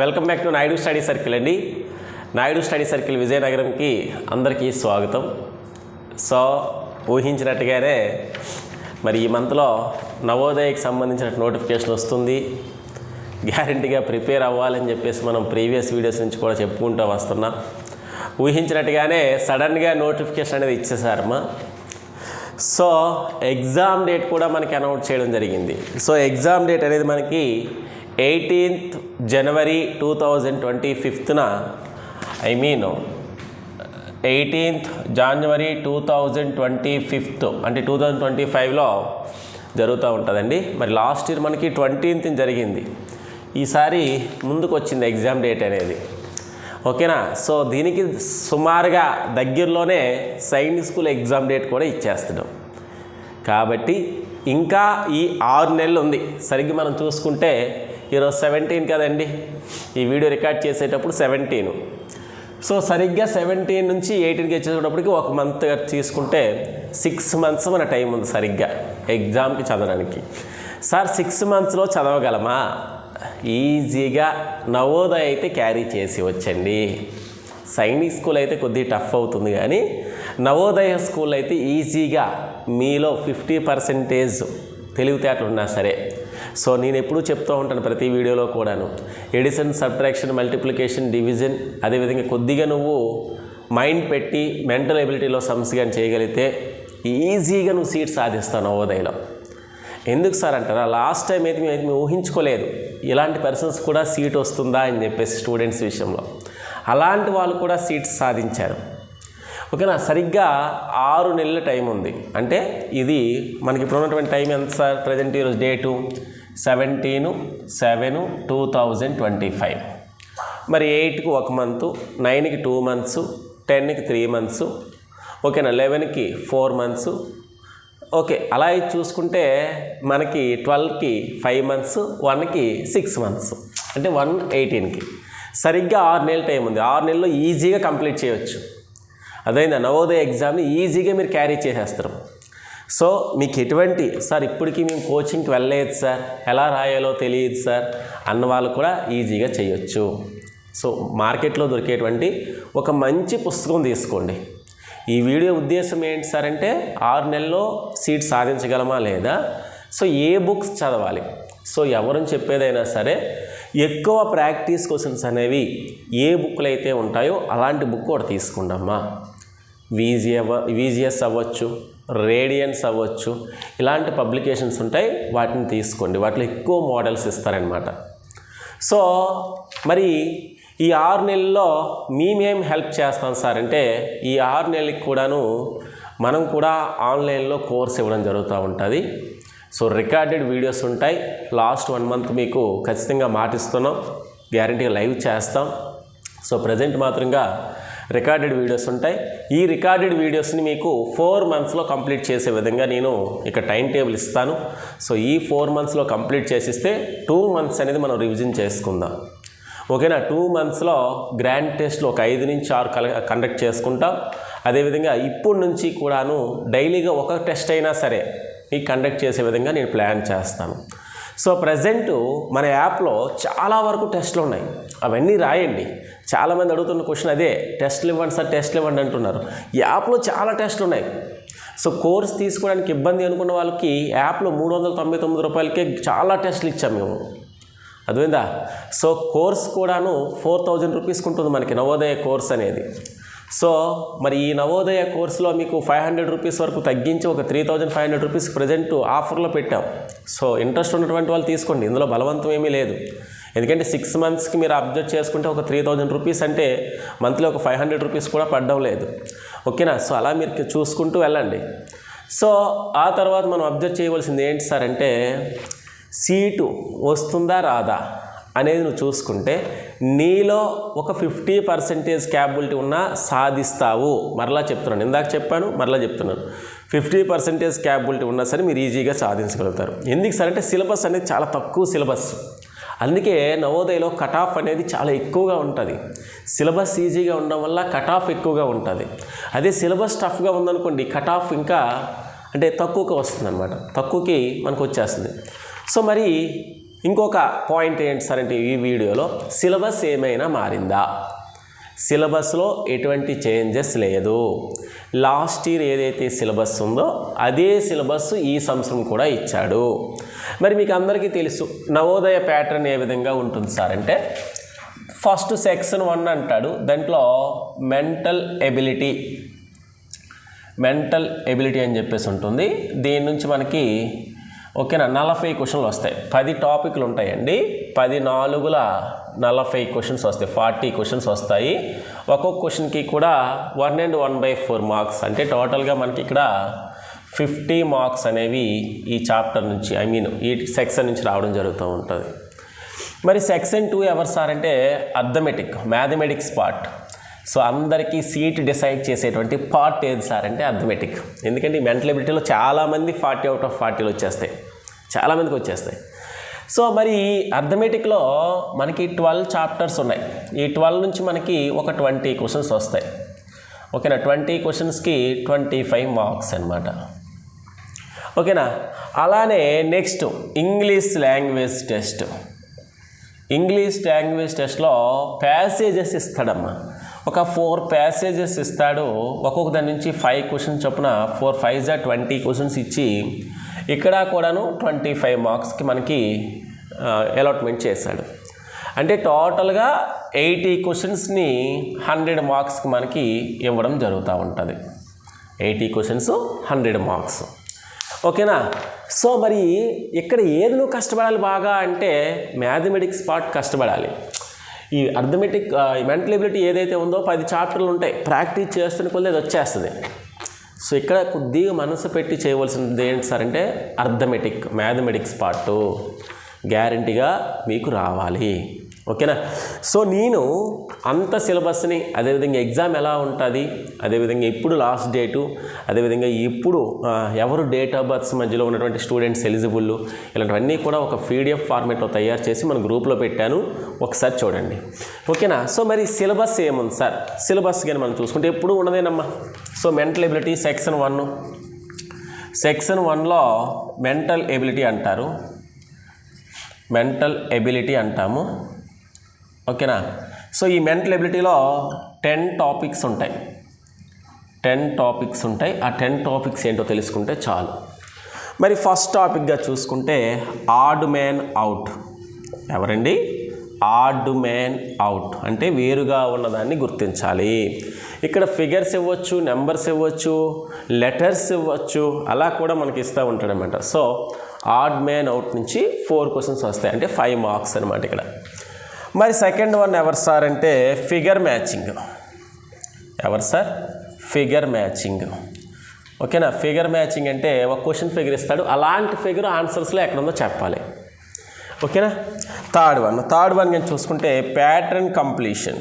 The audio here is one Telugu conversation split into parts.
Welcome back to Naidu study circle అండి. నాయుడు స్టడీ సర్కిల్ విజయనగరంకి అందరికీ స్వాగతం. సో ఊహించినట్టుగానే మరి ఈ మంత్లో నవోదయకి సంబంధించిన నోటిఫికేషన్ వస్తుంది. గ్యారంటీగా ప్రిపేర్ అవ్వాలని చెప్పేసి మనం ప్రీవియస్ వీడియోస్ నుంచి కూడా చెప్పుకుంటూ వస్తున్నాం. ఊహించినట్టుగానే సడన్గా నోటిఫికేషన్ అనేది ఇచ్చేసారమ్మా. సో ఎగ్జామ్ డేట్ కూడా మనకి అనౌన్స్ చేయడం జరిగింది. సో ఎగ్జామ్ డేట్ అనేది మనకి eighteenth January two thousand twenty ఫిఫ్త్న I mean eighteenth January two thousand twenty fifth అంటే టూ థౌజండ్ ట్వంటీ ఫైవ్లో జరుగుతూ ఉంటుందండి. మరి లాస్ట్ ఇయర్ మనకి ట్వంటీన్త్ జరిగింది. ఈసారి ముందుకు వచ్చింది ఎగ్జామ్ డేట్ అనేది. ఓకేనా? సో దీనికి సుమారుగా దగ్గరలోనే సైనిక్ స్కూల్ ఎగ్జామ్ డేట్ కూడా ఇచ్చేస్తున్నాం. కాబట్టి ఇంకా ఈ ఆరు నెలలు ఉంది. సరిగ్గా మనం చూసుకుంటే ఈరోజు సెవెంటీన్ కదండి. ఈ వీడియో రికార్డ్ చేసేటప్పుడు సెవెంటీన్. సో సరిగ్గా సెవెంటీన్ నుంచి ఎయిటీన్కి వచ్చేటప్పటికి ఒక మంత్ తీసుకుంటే సిక్స్ మంత్స్ మన టైం ఉంది సరిగ్గా. ఎగ్జామ్కి చదవడానికి. సార్ సిక్స్ మంత్స్లో చదవగలమా? ఈజీగా నవోదయ అయితే క్యారీ చేసి వచ్చండి. సైనిక్ స్కూల్ అయితే కొద్దిగా టఫ్ అవుతుంది కానీ నవోదయ స్కూల్ అయితే ఈజీగా మీలో ఫిఫ్టీ పర్సెంటేజ్ తెలివితేటలు ఉన్నా సరే సో నేను ఎప్పుడూ చెప్తూ ఉంటాను ప్రతి వీడియోలో కూడాను. ఎడిషన్ సబ్ట్రాక్షన్ మల్టిప్లికేషన్ డివిజన్ అదేవిధంగా కొద్దిగా నువ్వు మైండ్ పెట్టి మెంటల్ ఎబిలిటీలో సమ్స్ కానీ చేయగలిగితే ఈజీగా నువ్వు సీట్ సాధిస్తావు నవోదయలో. ఎందుకు సార్ అంటారా? లాస్ట్ టైం అయితే మేము మేము ఊహించుకోలేదు. ఇలాంటి పర్సన్స్ కూడా సీట్ వస్తుందా అని చెప్పేసి స్టూడెంట్స్ విషయంలో. అలాంటి వాళ్ళు కూడా సీట్స్ సాధించారు. ఓకేనా? సరిగ్గా ఆరు నెలల టైం ఉంది. అంటే ఇది మనకి ఇప్పుడు ఉన్నటువంటి టైం ఎంత సార్? ప్రజెంట్ ఈరోజు date seventeen seven two thousand twenty five. మరి ఎయిట్కి ఒక మంత్ నైన్కి టూ మంత్స్ టెన్కి త్రీ మంత్స్ ఓకేనా లెవెన్కి ఫోర్ మంత్స్. ఓకే అలా చూసుకుంటే మనకి ట్వెల్వ్కి ఫైవ్ మంత్స్ వన్కి సిక్స్ మంత్స్ అంటే వన్ ఎయిటీన్కి. సరిగ్గా ఆరు నెలల టైం ఉంది. ఆరు నెలల్లో ఈజీగా కంప్లీట్ చేయవచ్చు అదైందా నవోదయ ఎగ్జామ్ని ఈజీగా మీరు క్యారీ చేసేస్తారు. సో మీకు ఎటువంటి సార్ ఇప్పటికీ మేము కోచింగ్కి వెళ్ళలేదు సార్. ఎలా రాయాలో తెలియదు సార్. అన్న వాళ్ళు కూడా ఈజీగా చేయొచ్చు. సో మార్కెట్లో దొరికేటువంటి ఒక మంచి పుస్తకం తీసుకోండి. ఈ వీడియో ఉద్దేశం ఏంటి సార్ అంటే ఆరు నెలల్లో సీట్ సాధించగలమా లేదా? సో ఏ బుక్స్ చదవాలి? సో ఎవరని చెప్పేదైనా సరే ఎక్కువ ప్రాక్టీస్ క్వశ్చన్స్ అనేవి ఏ బుక్లు అయితే ఉంటాయో అలాంటి బుక్ కూడా తీసుకుండమ్మా వీజీ అవ్వ వీజీఎస్ అవ్వచ్చు. రేడియన్స్ అవ్వచ్చు. ఇలాంటి పబ్లికేషన్స్ ఉంటాయి వాటిని తీసుకోండి. వాటిలో ఎక్కువ మోడల్స్ ఇస్తారనమాట సో మరి ఈ ఆరు నెలల్లో మేమేం హెల్ప్ చేస్తాం సార్ అంటే ఈ ఆరు నెలలకి కూడాను మనం కూడా ఆన్లైన్లో కోర్స్ ఇవ్వడం జరుగుతూ ఉంటుంది. సో రికార్డెడ్ వీడియోస్ ఉంటాయి. లాస్ట్ వన్ మంత్ మీకు ఖచ్చితంగా మాటిస్తున్నాం. గ్యారంటీగా లైవ్ చేస్తాం. సో ప్రజెంట్ మాత్రంగా రికార్డెడ్ వీడియోస్ ఉంటాయి. ఈ రికార్డెడ్ వీడియోస్ని మీకు ఫోర్ మంత్స్లో కంప్లీట్ చేసే విధంగా నేను ఇక టైం టేబుల్ ఇస్తాను. సో ఈ ఫోర్ మంత్స్లో కంప్లీట్ చేసిస్తే టూ మంత్స్ అనేది మనం రివిజన్ చేసుకుందాం. ఓకేనా? టూ మంత్స్లో గ్రాండ్ టెస్ట్లు ఒక ఐదు నుంచి ఆరు కండక్ట్ చేసుకుంటాం. అదేవిధంగా ఇప్పటి నుంచి కూడాను డైలీగా ఒక టెస్ట్ అయినా సరే మీకు కండక్ట్ చేసే విధంగా నేను ప్లాన్ చేస్తాను. సో ప్రజెంట్ మన యాప్లో చాలా వరకు టెస్ట్లు ఉన్నాయి. అవన్నీ రాయండి. చాలామంది అడుగుతున్న క్వశ్చన్ అదే టెస్ట్లు ఇవ్వండి సార్ టెస్ట్లు ఇవ్వండి అంటున్నారు. యాప్లో చాలా టెస్ట్లు ఉన్నాయి. సో కోర్స్ తీసుకోవడానికి ఇబ్బంది అనుకున్న వాళ్ళకి యాప్లో మూడు వందల తొంభై తొమ్మిది రూపాయలకే చాలా టెస్ట్లు ఇచ్చాము మేము. అర్థమైందా? సో కోర్స్ కూడాను ఫోర్ థౌజండ్ రూపీస్కి ఉంటుంది మనకి నవోదయ కోర్స్ అనేది. సో మరి ఈ నవోదయ కోర్సులో మీకు ఫైవ్ హండ్రెడ్ రూపీస్ వరకు తగ్గించి ఒక three thousand five hundred rupees present ఆఫర్లో పెట్టాం. సో ఇంట్రెస్ట్ ఉన్నటువంటి వాళ్ళు తీసుకోండి. ఇందులో బలవంతం ఏమీ లేదు. ఎందుకంటే సిక్స్ మంత్స్కి మీరు అబ్జర్వ్ చేసుకుంటే ఒక త్రీ థౌజండ్ రూపీస్ అంటే మంత్లీ ఒక ఫైవ్ హండ్రెడ్ రూపీస్ కూడా పడడం లేదు. ఓకేనా సో అలా మీరు చూసుకుంటూ వెళ్ళండి. సో ఆ తర్వాత మనం అబ్జర్వ్ చేయవలసింది ఏంటి సార్ అంటే సీటు వస్తుందా రాదా? అనేది నువ్వు చూసుకుంటే నీలో ఒక ఫిఫ్టీ పర్సెంటేజ్ క్యాపబిలిటీ ఉన్నా సాధిస్తావు. మరలా చెప్తున్నాను. ఇందాక చెప్పాను మరలా చెప్తున్నాను. ఫిఫ్టీ పర్సెంటేజ్ క్యాపబిలిటీ ఉన్నా సరే మీరు ఈజీగా సాధించగలుగుతారు. ఎందుకు సార్ అంటే సిలబస్ అనేది చాలా తక్కువ సిలబస్. అందుకే నవోదయలో కట్ ఆఫ్ అనేది చాలా ఎక్కువగా ఉంటుంది. సిలబస్ ఈజీగా ఉండడం వల్ల కట్ ఆఫ్ ఎక్కువగా ఉంటుంది. అదే సిలబస్ టఫ్గా ఉందనుకోండి కట్ ఆఫ్ ఇంకా అంటే తక్కువగా వస్తుంది అనమాట తక్కువకి మనకు వచ్చేస్తుంది. సో మరి ఇంకొక పాయింట్ ఏంటి సార్ అంటే ఈ వీడియోలో సిలబస్ ఏమైనా మారిందా? సిలబస్లో ఎటువంటి చేంజెస్ లేదు. లాస్ట్ ఇయర్ ఏదైతే సిలబస్ ఉందో అదే సిలబస్ ఈ సంవత్సరం కూడా ఇచ్చాడు. మరి మీకు అందరికీ తెలుసు నవోదయ ప్యాటర్న్ ఏ విధంగా ఉంటుంది సార్ అంటే ఫస్ట్ సెక్షన్ వన్ అంటాడు దాంట్లో మెంటల్ ఎబిలిటీ మెంటల్ ఎబిలిటీ అని చెప్పేసి ఉంటుంది. దీని నుంచి మనకి ఓకేనా? నలభై క్వశ్చన్లు వస్తాయి. పది టాపిక్లు ఉంటాయండి. పది నాలుగుల నలభై క్వశ్చన్స్ వస్తాయి. ఫార్టీ క్వశ్చన్స్ వస్తాయి. ఒక్కొక్క క్వశ్చన్కి కూడా one and one by four marks. అంటే టోటల్గా మనకి ఇక్కడ ఫిఫ్టీ మార్క్స్ అనేవి ఈ చాప్టర్ నుంచి ఐ మీన్ ఈ సెక్షన్ నుంచి రావడం జరుగుతూ ఉంటుంది. మరి సెక్షన్ టూ ఎవరు సార్ అంటే అర్థమెటిక్ మ్యాథమెటిక్స్ పార్ట్. సో అందరికీ సీట్ డిసైడ్ చేసేటువంటి పార్ట్ ఏది సార్ అంటే అర్థమెటిక్. ఎందుకంటే ఈ మెంటల్ ఎబిలిటీలో చాలామంది ఫార్టీ అవుట్ ఆఫ్ ఫార్టీలు వచ్చేస్తాయి. చాలామందికి వచ్చేస్తాయి. సో మరి అర్థమెటిక్లో మనకి ట్వెల్వ్ చాప్టర్స్ ఉన్నాయి. ఈ ట్వెల్వ్ నుంచి మనకి ఒక ట్వంటీ క్వశ్చన్స్ వస్తాయి. ఓకేనా? ట్వంటీ క్వశ్చన్స్కి ట్వంటీ ఫైవ్ మార్క్స్ అనమాట ఓకేనా? అలానే next English language test. English language టెస్ట్లో ప్యాసేజెస్ ఇస్తాడమ్మా. ఒక ఫోర్ ప్యాసేజెస్ ఇస్తాడు. ఒక్కొక్క దాని నుంచి ఫైవ్ క్వశ్చన్స్ చొప్పున ఫోర్ ఫైవ్ జా ట్వంటీ క్వశ్చన్స్ ఇచ్చి ఇక్కడ కూడాను ట్వంటీ ఫైవ్ మార్క్స్కి మనకి అలాట్మెంట్ చేశాడు. అంటే టోటల్గా ఎయిటీ క్వశ్చన్స్ని హండ్రెడ్ మార్క్స్కి మనకి ఇవ్వడం జరుగుతూ ఉంటుంది. ఎయిటీ క్వశ్చన్స్ హండ్రెడ్ మార్క్స్ ఓకేనా? సో మరి ఇక్కడ ఏది నువ్వు కష్టపడాలి బాగా అంటే మ్యాథమెటిక్స్ పార్ట్ కష్టపడాలి. ఈ అర్థమెటిక్ మెంటల్ ఎబిలిటీ ఏదైతే ఉందో పది చాప్టర్లు ఉంటాయి. ప్రాక్టీస్ చేస్తున్న కొద్ది అది వచ్చేస్తుంది. సో ఇక్కడ కొద్దిగా మనసు పెట్టి చేయవలసింది ఏంటి సార్ అంటే అర్థమెటిక్ మ్యాథమెటిక్స్ పార్ట్ గ్యారంటీగా మీకు రావాలి. ఓకేనా? సో నేను అంత సిలబస్ని అదేవిధంగా ఎగ్జామ్ ఎలా ఉంటుంది అదేవిధంగా ఎప్పుడు లాస్ట్ డేటు అదేవిధంగా ఇప్పుడు ఎవరు డేట్ ఆఫ్ బర్త్స్ మధ్యలో ఉన్నటువంటి స్టూడెంట్స్ ఎలిజిబుల్ ఇలాంటివన్నీ కూడా ఒక పీడిఎఫ్ ఫార్మేట్లో తయారు చేసి మన గ్రూప్లో పెట్టాను. ఒకసారి చూడండి. ఓకేనా? సో మరి సిలబస్ ఏముంది సార్? సిలబస్ కానీ మనం చూసుకుంటే ఎప్పుడు ఉన్నదేనమ్మా? So mental ability section one. Section వన్లో మెంటల్ ఎబిలిటీ అంటారు. మెంటల్ ఎబిలిటీ అంటాము. ఓకేనా? సో ఈ మెంటల్ ఎబిలిటీలో టెన్ టాపిక్స్ ఉంటాయి. టెన్ టాపిక్స్ ఉంటాయి. ఆ టెన్ టాపిక్స్ ఏంటో తెలుసుకుంటే చాలు. మరి ఫస్ట్ టాపిక్గా చూసుకుంటే ఆడ్ మ్యాన్ అవుట్. ఎవరండి? Odd man out. అంటే వేరుగా ఉన్నదాన్ని గుర్తించాలి. ఇక్కడ ఫిగర్స్ ఇవ్వచ్చు నెంబర్స్ ఇవ్వచ్చు లెటర్స్ ఇవ్వచ్చు అలా కూడా మనకి ఇస్తూ ఉంటాడనమాట సో ఆడ్ మ్యాన్ అవుట్ నుంచి ఫోర్ క్వశ్చన్స్ వస్తాయి. అంటే ఫైవ్ మార్క్స్ అనమాట ఇక్కడ. మరి సెకండ్ వన్ ఎవరు సార్ అంటే ఫిగర్ మ్యాచింగ్ ఎవరు సార్ ఫిగర్ మ్యాచింగ్ ఓకేనా? ఫిగర్ మ్యాచింగ్ అంటే ఒక క్వశ్చన్ ఫిగర్ ఇస్తాడు. అలాంటి ఫిగర్ ఆన్సర్స్లో ఎక్కడ ఉందో చెప్పాలి. ఓకేనా? థర్డ్ వన్ థర్డ్ వన్ నేను చూసుకుంటే ప్యాటర్న్ కంప్లీషన్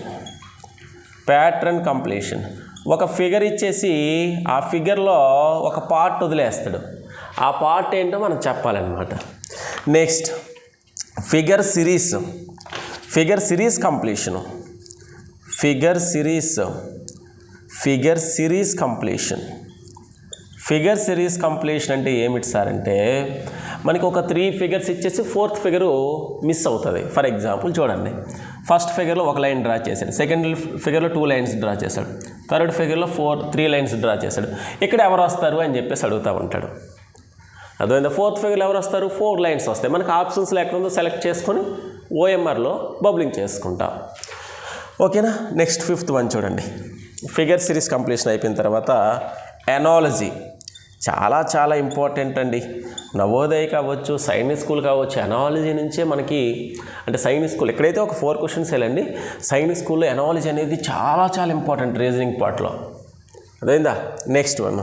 ప్యాటర్న్ కంప్లీషన్ ఒక ఫిగర్ ఇచ్చేసి ఆ ఫిగర్లో ఒక పార్ట్ వదిలేస్తాడు. ఆ పార్ట్ ఏంటో మనం చెప్పాలన్నమాట. Next figure series figure series completion. Figure series figure series completion. Figure series completion అంటే ఏమిటి సార్ అంటే మనకి ఒక త్రీ ఫిగర్స్ ఇచ్చేసి ఫోర్త్ ఫిగరు మిస్ అవుతుంది. ఫర్ ఎగ్జాంపుల్ చూడండి. ఫస్ట్ ఫిగర్లో ఒక లైన్ డ్రా చేశాడు. సెకండ్ ఫిగర్లో టూ లైన్స్ డ్రా చేశాడు. థర్డ్ ఫిగర్లో ఫోర్ త్రీ లైన్స్ డ్రా చేశాడు. ఇక్కడ ఎవరు వస్తారు అని చెప్పేసి అడుగుతూ ఉంటాడు. అదే ఫోర్త్ ఫిగర్లో ఎవరు వస్తారు? ఫోర్ లైన్స్ వస్తాయి. మనకి ఆప్షన్స్లో ఎక్కడ ఉందో సెలెక్ట్ చేసుకొని ఓఎంఆర్లో బబ్లింగ్ చేసుకుంటాం. ఓకేనా? నెక్స్ట్ ఫిఫ్త్ వన్ చూడండి. ఫిగర్ సిరీస్ కంప్లీషన్ అయిపోయిన తర్వాత ఎనాలజీ. చాలా చాలా ఇంపార్టెంట్ అండి. నవోదయ కావచ్చు సైనిక్ స్కూల్ కావచ్చు ఎనాలజీ నుంచే మనకి అంటే సైనిక్ స్కూల్ ఎక్కడైతే ఒక ఫోర్ క్వశ్చన్స్ వెళ్ళండి సైనిక్ స్కూల్లో ఎనాలజీ అనేది చాలా చాలా ఇంపార్టెంట్ రీజనింగ్ పార్ట్లో. అదైందా next one.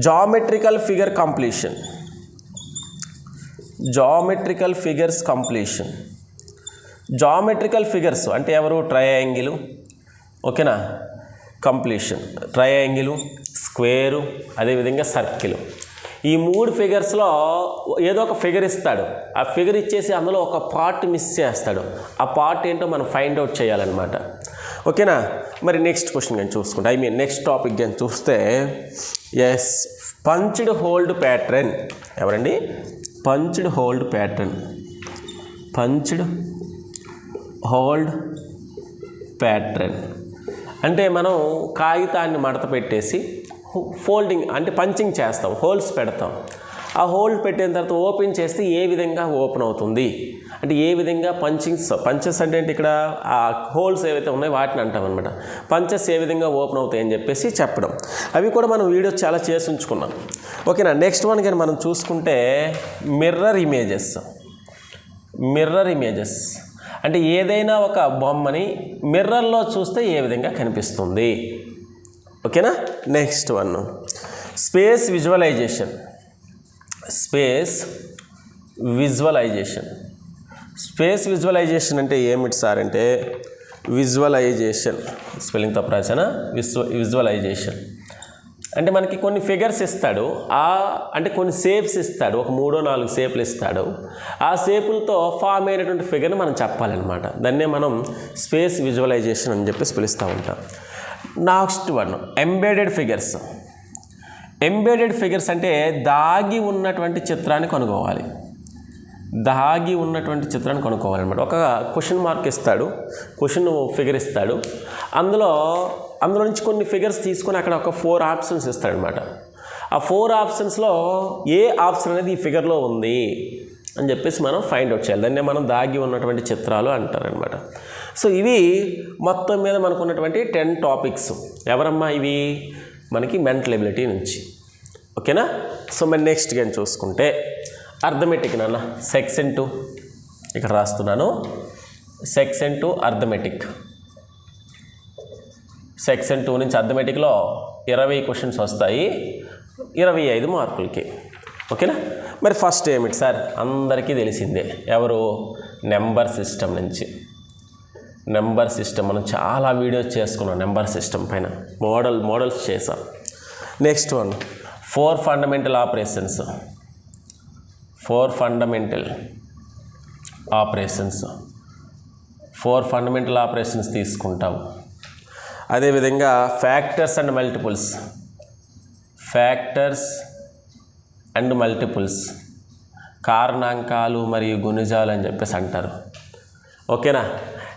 Geometrical figure completion. Geometrical figures completion. Geometrical figures అంటే ఎవరు? ట్రయాంగిల్ ఓకేనా? కంప్లీషన్ ట్రయాంగిల్ స్క్వేరు అదేవిధంగా సర్కిల్ ఈ మూడు ఫిగర్స్లో ఏదో ఒక ఫిగర్ ఇస్తాడు. ఆ ఫిగర్ ఇచ్చేసి అందులో ఒక పార్ట్ మిస్ చేస్తాడు. ఆ పార్ట్ ఏంటో మనం ఫైండ్ అవుట్ చేయాలన్నమాట. ఓకేనా? మరి నెక్స్ట్ క్వశ్చన్ కానీ చూసుకుంటే. ఐ మీన్ నెక్స్ట్ టాపిక్ కానీ చూస్తే ఎస్ పంచ్డ్ హోల్డ్ ప్యాటర్న్ ఎవరండి? Punched hold pattern punched hold pattern. అంటే మనం కాగితాన్ని మడత పెట్టేసి ఫోల్డింగ్ అంటే పంచింగ్ చేస్తాం హోల్స్ పెడతాం. ఆ హోల్డ్ పెట్టిన తర్వాత ఓపెన్ చేస్తే ఏ విధంగా ఓపెన్ అవుతుంది? అంటే ఏ విధంగా పంచింగ్స్ పంచెస్ అంటే ఏంటి ఇక్కడ? ఆ హోల్స్ ఏవైతే ఉన్నాయో వాటిని అంటాం అనమాట పంచెస్ ఏ విధంగా ఓపెన్ అవుతాయి అని చెప్పేసి చెప్పడం. అవి కూడా మనం వీడియో చాలా చేసి ఉంచుకున్నాం. ఓకేనా? నెక్స్ట్ వన్ కానీ మనం చూసుకుంటే మిర్రర్ ఇమేజెస్. Mirror images. అంటే ఏదైనా ఒక బొమ్మని మిర్రర్లో చూస్తే ఏ విధంగా కనిపిస్తుంది? ఓకేనా? Next one space visualization space visualization space visualization అంటే ఏమిటి సార్ అంటే విజువలైజేషన్ స్పెల్లింగ్ తప్పు రాసానా విజువలైజేషన్ అంటే మనకి కొన్ని ఫిగర్స్ ఇస్తాడు. ఆ అంటే కొన్ని షేప్స్ ఇస్తాడు. ఒక మూడో నాలుగు షేపులు ఇస్తాడు. ఆ షేపులతో ఫామ్ అయినటువంటి ఫిగర్ని మనం చెప్పాలన్నమాట. దాన్నే మనం స్పేస్ విజువలైజేషన్ అని చెప్పేసి పిలుస్తూ ఉంటాం. Next one embedded figures. Embedded figures అంటే దాగి ఉన్నటువంటి చిత్రాన్ని కనుగోవాలి. దాగి ఉన్నటువంటి చిత్రాన్ని కనుక్కోవాలన్నమాట. ఒక క్వశ్చన్ మార్క్ ఇస్తాడు క్వశ్చన్ ఫిగర్ ఇస్తాడు. అందులో అందులో నుంచి కొన్ని ఫిగర్స్ తీసుకొని అక్కడ ఒక ఫోర్ ఆప్షన్స్ ఇస్తాడనమాట ఆ ఫోర్ ఆప్షన్స్లో ఏ ఆప్షన్ అనేది ఈ ఫిగర్లో ఉంది అని చెప్పేసి మనం ఫైండ్ అవుట్ చేయాలి. దాన్నే మనం దాగి ఉన్నటువంటి చిత్రాలు అంటారనమాట సో ఇవి మొత్తం మీద మనకు ఉన్నటువంటి టెన్ టాపిక్స్ ఎవరమ్మా ఇవి? మనకి మెంటల్ ఎబిలిటీ నుంచి. ఓకేనా? సో మరి నెక్స్ట్ కానీ చూసుకుంటే అర్థమెటిక్ నాన్న. సెక్షన్ టూ ఇక్కడ రాస్తున్నాను. Section two arithmetic. Section two నుంచి అర్థమెటిక్లో ఇరవై క్వశ్చన్స్ వస్తాయి. ఇరవై ఐదు మార్కులకి. ఓకేనా? మరి ఫస్ట్ ఏమిటి సార్? అందరికీ తెలిసిందే. ఎవరు? నెంబర్ సిస్టమ్ నుంచి. నెంబర్ సిస్టమ్ మనం చాలా వీడియోస్ చేసుకున్నాం నెంబర్ సిస్టమ్ పైన. మోడల్ మోడల్స్ చేసాం next one. Four fundamental operations. Four fundamental operations. Four fundamental operations తీసుకుంటాం. అదేవిధంగా factors and multiples. Factors and multiples. కారణాంకాలు మరియు గుణిజాలు అని చెప్పేసి అంటారు. ఓకేనా?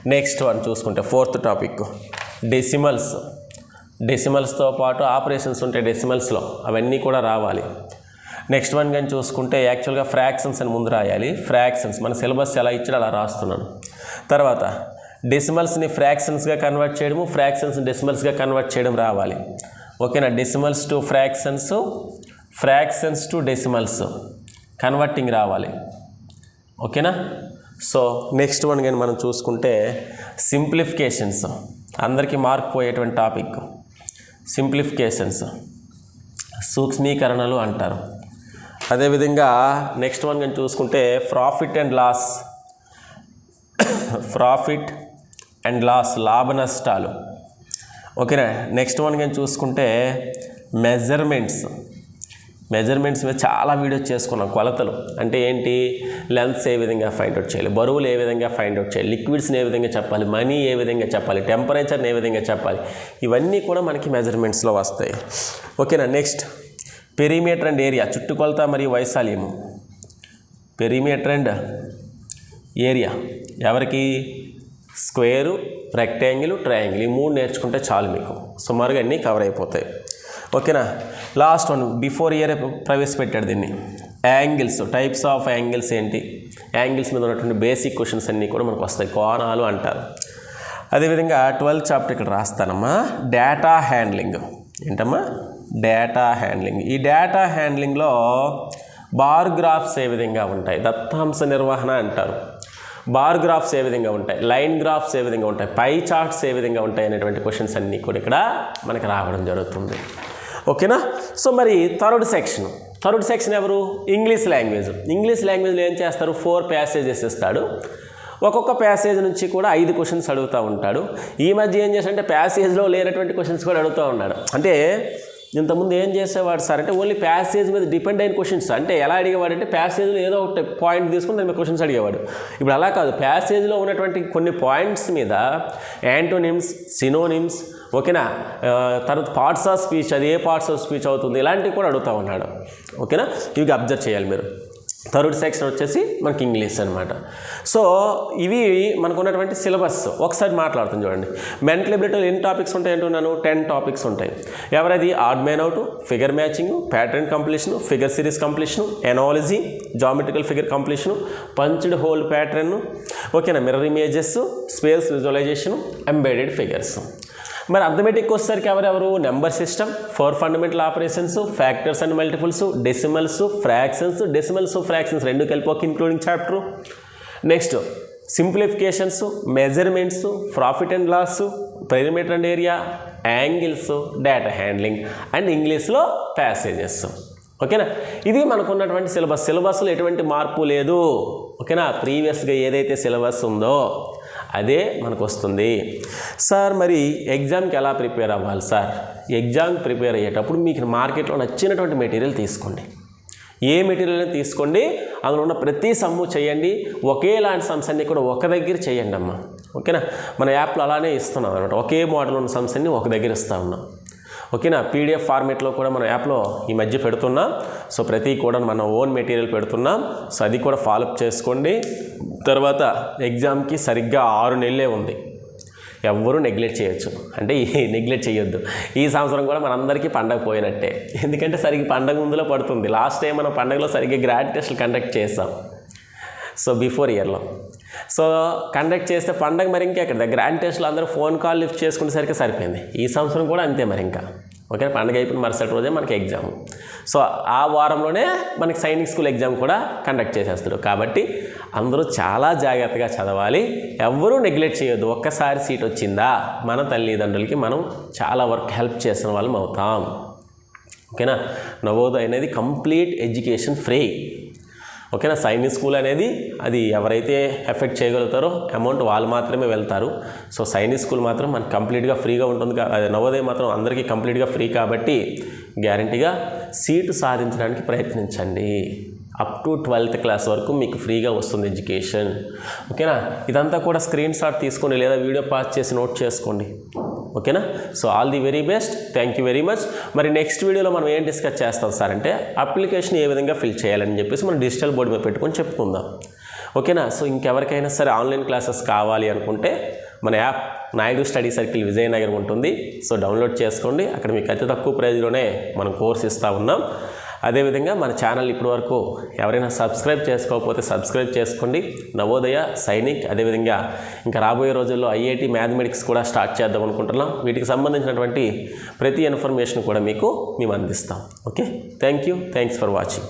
నెక్స్ట్ వన్ చూసుకుంటే ఫోర్త్ టాపిక్. డెసిమల్స్. డెసిమల్స్తో పాటు ఆపరేషన్స్ ఉంటాయి డెసిమల్స్లో అవన్నీ కూడా రావాలి. నెక్స్ట్ వన్ కానీ చూసుకుంటే యాక్చువల్గా ఫ్రాక్షన్స్ అని ముందు రాయాలి. ఫ్రాక్షన్స్ మన సిలబస్ ఎలా ఇచ్చాడో అలా రాస్తున్నాను. తర్వాత డెసిమల్స్ని ఫ్రాక్షన్స్గా కన్వర్ట్ చేయడము ఫ్రాక్షన్స్ డెసిమల్స్గా కన్వర్ట్ చేయడం రావాలి. ఓకేనా? Decimals to fractions fractions to decimals converting రావాలి. ఓకేనా? సో నెక్స్ట్ వన్ కానీ మనం చూసుకుంటే సింప్లిఫికేషన్స్. అందరికీ మార్క్ పోయేటువంటి టాపిక్. సింప్లిఫికేషన్స్. సూక్ష్మీకరణలు అంటారు. అదేవిధంగా నెక్స్ట్ వన్ కానీ చూసుకుంటే profit and loss profit and loss లాభ నష్టాలు. ఓకేనా? నెక్స్ట్ వన్ కానీ చూసుకుంటే మెజర్మెంట్స్ మెజర్మెంట్స్ మీద చాలా వీడియోస్ చేసుకున్నాం కొలతలు. అంటే ఏంటి? లెన్స్ ఏ విధంగా ఫైండ్ అవుట్ చేయాలి? బరువులు ఏ విధంగా ఫైండ్ అవుట్ చేయాలి? లిక్విడ్స్ని ఏ విధంగా చెప్పాలి? మనీ ఏ విధంగా చెప్పాలి? టెంపరేచర్ని ఏ విధంగా చెప్పాలి? ఇవన్నీ కూడా మనకి మెజర్మెంట్స్లో వస్తాయి. ఓకేనా? నెక్స్ట్ పెరిమీటర్ అండ్ ఏరియా చుట్టుకొలత మరియు వైశాల్యము. పెరిమీటర్ అండ్ ఏరియా ఎవరికి? స్క్వేరు రెక్టాంగిల్ ట్రయాంగిల్ ఈ మూడు నేర్చుకుంటే చాలు మీకు. సుమారుగా అన్నీ కవర్ అయిపోతాయి. ఓకేనా? లాస్ట్ వన్ బిఫోర్ ఇయర్ ప్రవేశపెట్టాడు దీన్ని. యాంగిల్స్ టైప్స్ ఆఫ్ యాంగిల్స్ ఏంటి? యాంగిల్స్ మీద ఉన్నటువంటి బేసిక్ క్వశ్చన్స్ అన్నీ కూడా మనకు వస్తాయి. కోణాలు అంటారు. అదేవిధంగా ట్వెల్త్ చాప్టర్ ఇక్కడ రాస్తానమ్మా. Data handling. ఏంటమ్మా? డేటా హ్యాండ్లింగ్ ఈ డేటా హ్యాండ్లింగ్లో బార్ గ్రాఫ్స్ ఏ విధంగా ఉంటాయి? దత్తాంశ నిర్వహణ అంటారు. బార్ గ్రాఫ్స్ ఏ విధంగా ఉంటాయి? లైన్ గ్రాఫ్స్ ఏ విధంగా ఉంటాయి? పై చార్ట్స్ ఏ విధంగా ఉంటాయి అనేటువంటి క్వశ్చన్స్ అన్నీ కూడా ఇక్కడ మనకి రావడం జరుగుతుంది. ఓకేనా సో మరి థర్డ్ సెక్షన్ థర్డ్ సెక్షన్ ఎవరు? ఇంగ్లీష్ లాంగ్వేజ్ ఇంగ్లీష్ లాంగ్వేజ్లో ఏం చేస్తారు? ఫోర్ ప్యాసేజెస్ ఇస్తాడు. ఒక్కొక్క ప్యాసేజ్ నుంచి కూడా ఐదు క్వశ్చన్స్ అడుగుతూ ఉంటాడు. ఈ మధ్య ఏం చేశాడంటే ప్యాసేజ్లో లేనటువంటి క్వశ్చన్స్ కూడా అడుగుతూ ఉన్నాడు. అంటే ఇంతకుముందు ఏం చేసేవాడు సార్ అంటే ఓన్లీ ప్యాసేజ్ మీద డిపెండ్ అయిన క్వశ్చన్స్. అంటే ఎలా అడిగేవాడు అంటే ప్యాసేజ్లో ఏదో ఒకటి పాయింట్ తీసుకుని దాని మీద క్వశ్చన్స్ అడిగేవాడు. ఇప్పుడు అలా కాదు. ప్యాసేజ్లో ఉన్నటువంటి కొన్ని పాయింట్స్ మీద యాంటోనిమ్స్ సినోనిమ్స్ ఓకేనా? తర్వాత పార్ట్స్ ఆఫ్ స్పీచ్ అది ఏ పార్ట్స్ ఆఫ్ స్పీచ్ అవుతుంది ఇలాంటివి కూడా అడుగుతూ ఉన్నాడు. ఓకేనా? ఇవి అబ్జర్వ్ చేయాలి మీరు. థర్డ్ సెక్షన్ వచ్చేసి మనకి ఇంగ్లీష్ అనమాట సో ఇవి మనకు ఉన్నటువంటి సిలబస్. ఒకసారి మాట్లాడుతుంది చూడండి. మెంటల్ ఎబిలిటీలో ఎన్ని టాపిక్స్ ఉంటాయి అంటున్నాను? టెన్ టాపిక్స్ ఉంటాయి. ఎవరది? Odd man out figure matching pattern completion figure series completion analogy geometrical figure completion punched hole pattern ఓకేనా? Mirror images space visualization embedded figures మరి అర్థమెటిక్ వచ్చేసరికి ఎవరెవరు number system four fundamental operations factors and multiples decimals fractions decimals fractions రెండు కలిపి including chapter next simplifications measurements profit and loss perimeter and area angles data handling and ఇంగ్లీష్లో ప్యాసేజెస్ ఓకేనా? ఇది మనకున్నటువంటి సిలబస్. సిలబస్లో ఎటువంటి మార్పు లేదు. ఓకేనా? ప్రీవియస్గా ఏదైతే సిలబస్ ఉందో అదే మనకు వస్తుంది సార్ మరి ఎగ్జామ్కి ఎలా ప్రిపేర్ అవ్వాలి సార్? ఎగ్జామ్ ప్రిపేర్ అయ్యేటప్పుడు మీకు మార్కెట్లో నచ్చినటువంటి మెటీరియల్ తీసుకోండి. ఏ మెటీరియల్ తీసుకోండి? అందులో ఉన్న ప్రతి సమ్ము చేయండి. ఒకేలాంటి సమ్స్ అన్నీ కూడా ఒక దగ్గర చేయండి అమ్మా. ఓకేనా? మన యాప్లో అలానే ఇస్తున్నాం అనమాట ఒకే మోడల్ ఉన్న సమ్స్ అన్ని ఒక దగ్గర ఇస్తూ ఉన్నాం. ఓకేనా? పీడిఎఫ్ ఫార్మేట్లో కూడా మన యాప్లో ఈ మధ్య పెడుతున్నాం. సో ప్రతి కూడా మన ఓన్ మెటీరియల్ పెడుతున్నాం. సో అది కూడా ఫాలోఅప్ చేసుకోండి. తర్వాత ఎగ్జామ్కి సరిగ్గా ఆరు నెలలే ఉంది. ఎవ్వరూ నెగ్లెక్ట్ చేయొచ్చు. అంటే నెగ్లెక్ట్ చేయొద్దు. ఈ సంవత్సరం కూడా మనందరికీ పండగ పోయినట్టే. ఎందుకంటే సరిగ్గా పండగ ముందులో పడుతుంది. లాస్ట్ టైం మనం పండగలో సరిగ్గా గ్రాడ్ టెస్ట్లు కండక్ట్ చేస్తాం సో బిఫోర్ ఇయర్లో సో కండక్ట్ చేస్తే పండగ మరి ఇంకెక్కడ గ్రాండ్ టెస్ట్లో అందరూ ఫోన్ కాల్ లిఫ్ట్ చేసుకునేసరికి సరిపోయింది. ఈ సంవత్సరం కూడా అంతే మరి ఇంకా. ఓకే పండగ అయిపోయిన మరుసటి రోజే మనకి ఎగ్జామ్ సో ఆ వారంలోనే మనకి సైనిక్ స్కూల్ ఎగ్జామ్ కూడా కండక్ట్ చేసేస్తారు. కాబట్టి అందరూ చాలా జాగ్రత్తగా చదవాలి. ఎవ్వరూ నెగ్లెక్ట్ చేయొద్దు. ఒక్కసారి సీట్ వచ్చిందా? మన తల్లిదండ్రులకి మనం చాలా వర్క్ హెల్ప్ చేసిన వాళ్ళం అవుతాం. ఓకేనా నవోదయ అనేది కంప్లీట్ ఎడ్యుకేషన్ ఫ్రీ ఓకేనా? సైనిక్ స్కూల్ అనేది అది ఎవరైతే ఎఫెక్ట్ చేయగలుగుతారో అమౌంట్ వాళ్ళు మాత్రమే వెళ్తారు. సో సైనిక్ స్కూల్ మాత్రం మనకు కంప్లీట్గా ఫ్రీగా ఉంటుంది నవోదయం మాత్రం అందరికీ కంప్లీట్గా ఫ్రీ కాబట్టి గ్యారంటీగా సీటు సాధించడానికి ప్రయత్నించండి. అప్ టు ట్వెల్త్ క్లాస్ వరకు మీకు ఫ్రీగా వస్తుంది ఎడ్యుకేషన్. ఓకేనా? ఇదంతా కూడా స్క్రీన్ షాట్ తీసుకోండి లేదా వీడియో పాస్ చేసి నోట్ చేసుకోండి. ఓకేనా? So all the very best thank you very much మరి నెక్స్ట్ వీడియోలో మనం ఏం డిస్కస్ చేస్తాం సార్ అంటే అప్లికేషన్ ఏ విధంగా ఫిల్ చేయాలని చెప్పేసి మనం డిజిటల్ బోర్డు మీద పెట్టుకొని చెప్పుకుందాం. ఓకేనా? సో ఇంకెవరికైనా సరే ఆన్లైన్ క్లాసెస్ కావాలి అనుకుంటే మన app Naidu study circle Vizianagaram ఉంటుంది. సో డౌన్లోడ్ చేసుకోండి. అక్కడ మీకు అతి తక్కువ ప్రైజ్లోనే మనం కోర్స్ ఇస్తూ ఉన్నాం. అదేవిధంగా మన ఛానల్ ఇప్పటివరకు ఎవరైనా సబ్స్క్రైబ్ చేసుకోకపోతే సబ్స్క్రైబ్ చేసుకోండి. నవోదయ సైనిక్ అదేవిధంగా ఇంకా రాబోయే రోజుల్లో ఐఐటి మ్యాథమెటిక్స్ కూడా స్టార్ట్ చేద్దాం అనుకుంటున్నాం. వీటికి సంబంధించినటువంటి ప్రతి ఇన్ఫర్మేషన్ కూడా మీకు మేము అందిస్తాం. Okay? Thank you. Thanks for watching.